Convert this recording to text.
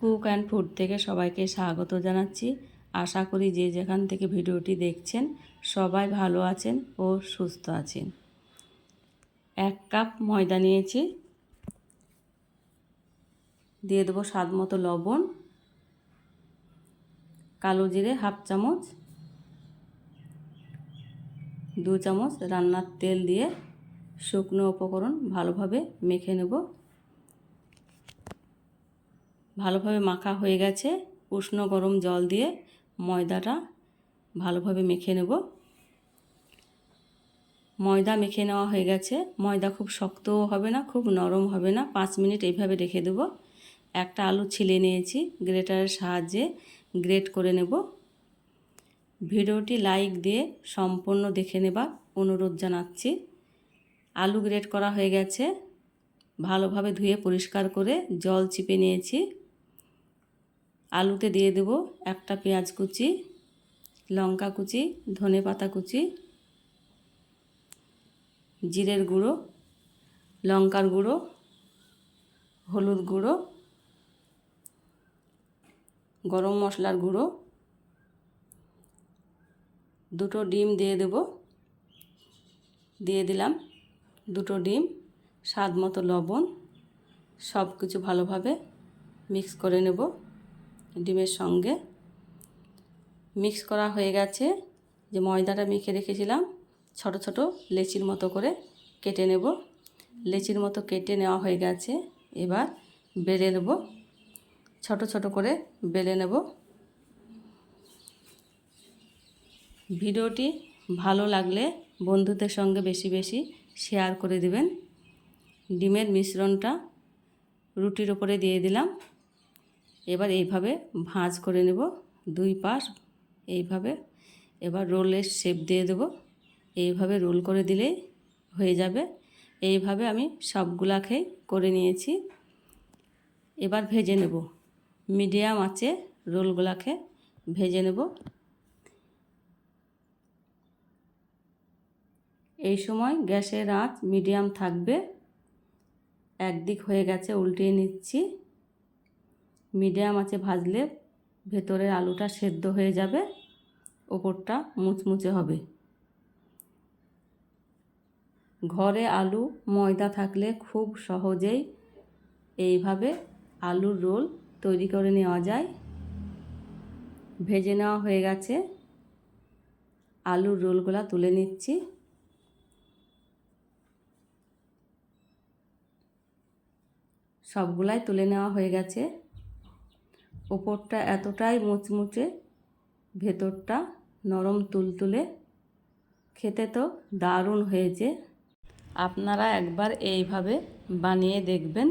Cook and food থেকে সবাইকে স্বাগত জানাচ্ছি। আশা করি যে যেখান থেকে ভিডিওটি দেখছেন, সবাই ভালো আছেন ও সুস্থ আছেন। এক কাপ ময়দা নিয়েছি। দিয়ে দেবো স্বাদ মতো লবণ, কালো জিরে হাফ চামচ, দু চামচ রান্নার তেল দিয়ে শুকনো উপকরণ ভালোভাবে মেখে নেব। ভালোভাবে মাখা হয়ে গেছে। উষ্ণ গরম জল দিয়ে ময়দাটা ভালোভাবে মেখে নেব। ময়দা মেখে নেওয়া হয়ে গেছে। ময়দা খুব শক্তও হবে না, খুব নরম হবে না। পাঁচ মিনিট এইভাবে রেখে দেবো। একটা আলু ছিলে নিয়েছি, গ্রেটারের সাহায্যে গ্রেট করে নেব। ভিডিওটি লাইক দিয়ে সম্পূর্ণ দেখে নেবার অনুরোধ জানাচ্ছি। আলু গ্রেট করা হয়ে গেছে। ভালোভাবে ধুয়ে পরিষ্কার করে জল চিপে নিয়েছি। আলুতে দিয়ে দেব একটা পেঁয়াজ কুচি, লঙ্কা কুচি, ধনে পাতা কুচি, জিরের গুঁড়ো, লঙ্কার গুঁড়ো, হলুদ গুঁড়ো, গরম মশলার গুঁড়ো। দুটো ডিম দিয়ে দেব। দিয়ে দিলাম দুটো ডিম, স্বাদ মতো লবণ সব কিছু ভালোভাবে মিক্স করে নেব। ডিমের সঙ্গে। মিক্স করা হয়ে গেছে। যে ময়দাটা মেখে রেখেছিলাম, ছোট ছোট লেচির মতো করে কেটে নেব। লেচির মতো কেটে নেওয়া হয়ে গেছে। এবার বেলে নেব। ছোট ছোট করে বেলে নেব। ভিডিওটি ভালো লাগলে বন্ধুদের সঙ্গে বেশি বেশি শেয়ার করে দিবেন। ডিমের মিশ্রণটা রুটির ওপরে দিয়ে দিলাম। এবার এইভাবে ভাঁজ করে নেব। দুই পাশ এইভাবে এবার রোলের শেপ দিয়ে দেব। এইভাবে রোল করে দিলেই হয়ে যাবে। এইভাবে আমি সবগুলাকে করে নিয়েছি। এবার ভেজে নেব। মিডিয়াম আছে রোলগুলাকে ভেজে নেব। এই সময় গ্যাসের আঁচ মিডিয়াম থাকবে। একদিক হয়ে গেছে, উল্টিয়ে নিচ্ছি। মিডিয়াম আছে ভাজলে ভেতরের আলুটা সেদ্ধ হয়ে যাবে, ওপরটা মুচমুচে হবে। ঘরে আলু, ময়দা থাকলে খুব সহজেই এইভাবে আলুর রোল তৈরি করে নেওয়া যায়। ভেজে নেওয়া হয়ে গেছে। আলুর রোলগুলা তুলে নিচ্ছি। সবগুলাই তুলে নেওয়া হয়ে গেছে। ওপরটা এতটাই মুচমুচে, ভেতরটা নরম তুলতুলে। খেতে তো দারুণ হয়েছে। আপনারা একবার এইভাবে বানিয়ে দেখবেন।